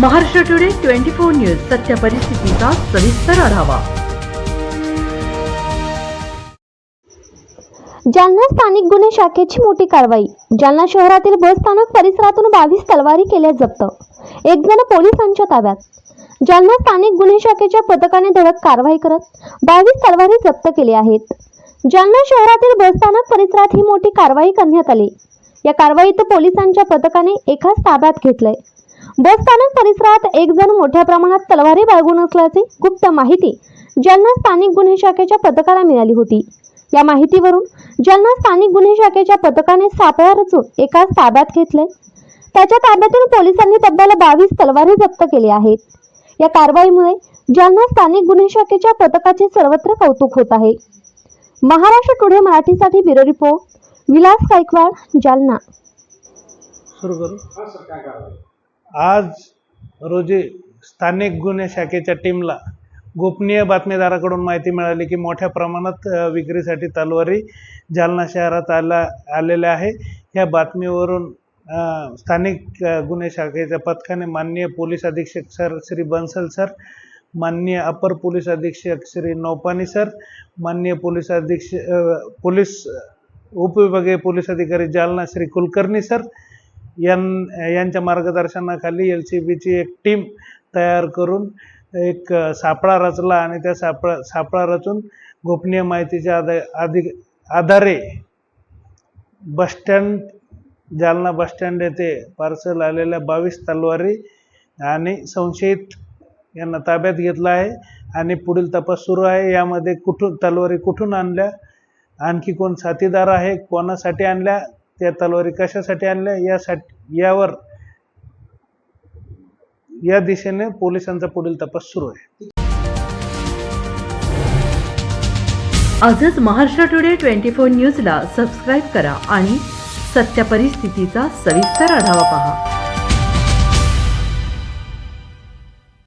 Maharashtra today twenty four news सत्य परिस्थितीचा सविस्तर आढावा. जालना स्थानिक गुन्हे शाखेची मोठी कारवाई. जालना शहरातील बस स्थानक परिसरातून बावीस तलवारी केल्या जप्त. एक जण पोलिसांच्या ताब्यात. जालना स्थानिक गुन्हे शाखेच्या पथकाने धडक कारवाई करत बावीस तलवारी जप्त केल्या आहेत. जालना शहरातील बस स्थानक परिसरात ही मोठी कारवाई करण्यात आली. या कारवाईत पोलिसांच्या पथकाने एकाच ताब्यात घेतलंय. बस स्थानक परिसरात एक जण मोठ्या प्रमाणात तलवारी बाळगून असल्याची गुप्त माहिती जालना स्थानिक गुन्हे शाखेच्या पथकाला मिळाली होती. या माहितीवरून जालना स्थानिक गुन्हे शाखेच्या पथकाने सापळा रचून एकाच ताब्यात घेतले. त्याच्या ताब्यातून पोलिसांनी तब्बल बावीस तलवारी जप्त केल्या आहेत. या कारवाईमुळे जालना स्थानिक गुन्हे शाखेच्या पथकाचे सर्वत्र कौतुक होत आहे. महाराष्ट्र टुडे मराठीसाठी ब्युरो रिपोर्ट विलास गायकवाड जालना. सुरू करू. आज रोजी स्थानिक गुन्हे शाखेच्या टीमला गोपनीय बातमीदाराकडून माहिती मिळाली की मोठ्या प्रमाणात विक्रीसाठी तलवारी जालना शहरात आला आलेल्या आहे. या बातमीवरून स्थानिक गुन्हे शाखेच्या पथकाने माननीय पोलीस अधीक्षक सर श्री बन्सल सर माननीय अपर पोलीस अधीक्षक श्री नौपानी सर माननीय पोलीस अधीक्षक पोलीस उपविभागीय पोलीस अधिकारी जालना श्री कुलकर्णी सर यां यांच्या मार्गदर्शनाखाली एल सी बीची एक टीम तयार करून एक सापळा रचला आणि त्या सापळा सापळा रचून गोपनीय माहितीच्या आधा अधिक आधारे bus stand Jalna bus stand येथे पार्सल आलेल्या बावीस तलवारी आणि संशयित यांना ताब्यात घेतलं आहे आणि पुढील तपास सुरू आहे. यामध्ये कुठून तलवारी कुठून आणल्या? आणखी कोण साथीदार आहे? कोणासाठी आणल्या? त्या तलवारी कशासाठी आणल्या? यासाठी यावर या दिशेने पोलिसांचा पुढील तपास सुरू आहे. आजच महाराष्ट्र टुडे ट्वेंटी फोर न्यूजला सबस्क्राईब करा आणि सत्य परिस्थितीचा सविस्तर आढावा पहा.